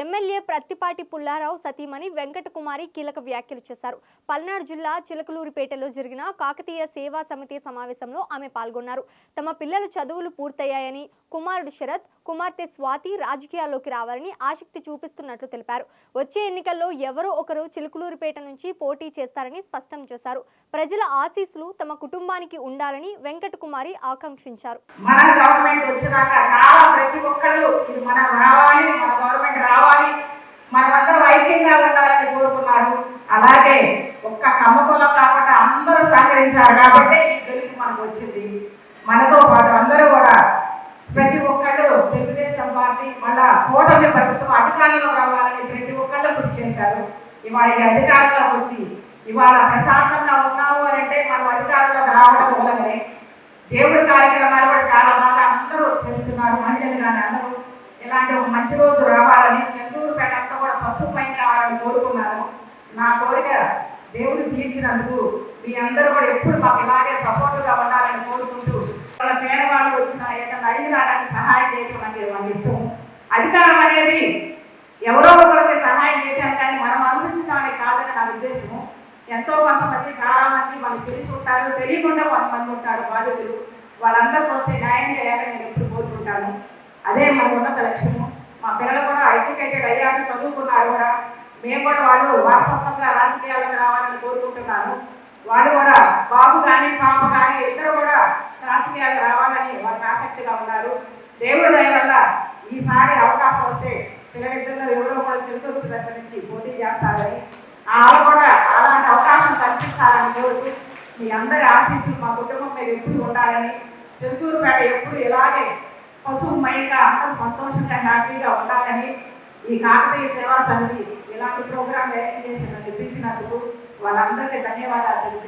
MLA Prathipati Pullarao సతీమణి వెంకటకుమారి కీలక వ్యాఖ్యలు చేశారు. పల్నాడు జిల్లా చిలకలూరిపేటలో జరిగిన కాకతీయ సేవా సమితి సమావేశంలో ఆమె పాల్గొన్నారు. తమ పిల్లల చదువులు పూర్తయ్యాయని కుమారుడు శరత్ కుమార్తె స్వాతి రాజకీయాల్లోకి రావాలని ఆసక్తి చూపిస్తున్నట్లు తెలిపారు. వచ్చే ఎన్నికల్లో ఎవరో ఒకరు చిలుకలూరిపేట నుంచి పోటీ చేస్తారని స్పష్టం చేశారు. ప్రజల ఆశీస్సులు తమ కుటుంబానికి ఉండాలని వెంకటకుమారి ఆకాంక్షించారు. మన గవర్నమెంట్ వచ్చినాక చాలా ప్రతి ఒక్కళ్ళు రావాలి మన గవర్నమెంట్ రావాలి మనమందరం ఐక్యంగా ఉండాలని కోరుకున్నారు. అలాగే ఒక్క కమ్మకులం కాకుండా అందరూ సహకరించారు కాబట్టి ఈ గెలుపు మనకు వచ్చింది. మనతో పాటు అందరూ కూడా ప్రతి ఒక్కళ్ళు తెలుగుదేశం పార్టీ మళ్ళా కూటమి ప్రభుత్వం అధికారంలో రావాలని ప్రతి ఒక్కళ్ళు కృషి చేశారు. ఇవాళ ఈ అధికారంలోకి వచ్చి ఇవాళ ప్రశాంతంగా ఉన్నాము అని అంటే మనం అధికారంలోకి రావడం మూలమనే దేవుడి కార్యక్రమాలు కూడా చాలా బాగా అందరూ చేస్తున్నారు. మహిళలు కానీ అందరూ. ఇలాంటి ఒక మంచి రోజు రావాలని చందూరుపేట అంతా కూడా పసుపుమయం కావాలని కోరుకున్నాను. నా కోరిక దేవుడు తీర్చినందుకు మీ అందరూ కూడా ఎప్పుడు మాకు ఇలాగే సపోర్ట్గా ఉండాలని కోరుకుంటూ వాళ్ళ పేదవాళ్ళు వచ్చిన ఏదైనా అడిగినా కానీ సహాయం చేయడం నాకు నాకు ఇష్టం. అధికారం అనేది ఎవరో ఒకరికి సహాయం చేయటం కానీ మనం అనుభవించడానికి కాదని నా ఉద్దేశము. ఎంతో కొంతమంది చాలా మంది మనకు తెలిసి ఉంటారు తెలియకుండా కొంతమంది ఉంటారు బాధితులు. వాళ్ళందరికీ వస్తే న్యాయం చేయాలని నేను ఎప్పుడు కోరుకుంటాను. అదే మన ఉన్నత లక్ష్యము. మా పిల్లలు కూడా ఎడ్యుకేటెడ్ అయ్యారు చదువుకున్నారు కూడా. మేము కూడా వాళ్ళు వారసత్వంగా రాజకీయాలకు రావాలని కోరుకుంటున్నాను వాళ్ళు కూడా బాబు కానీ పాప కానీ ఇద్దరు కూడా రాజకీయాలకు రావాలని వాళ్ళకి ఆసక్తిగా ఉన్నారు. దేవుడి దయ వల్ల ఈసారి అవకాశం వస్తే పిల్లలిద్దరిలో ఎవరో కూడా చిలుకూరు దగ్గర నుంచి పోటీ చేస్తారని వాళ్ళు కూడా అలాంటి అవకాశం కల్పించాలని కోరుతూ మీ అందరి ఆశీస్సులు మా కుటుంబం మీద ఎప్పుడు ఉండాలని చిరుతూరుపేట ఎప్పుడు ఇలాగే పశువుమయంగా అందరూ సంతోషంగా హ్యాపీగా ఉండాలని ఈ కాకతీయ సేవా సమితి ఇలాంటి ప్రోగ్రాం అరేంజ్ చేసి నన్ను ఇప్పించినందుకు వాళ్ళందరికీ ధన్యవాదాలు తెలియజేస్తున్నాను.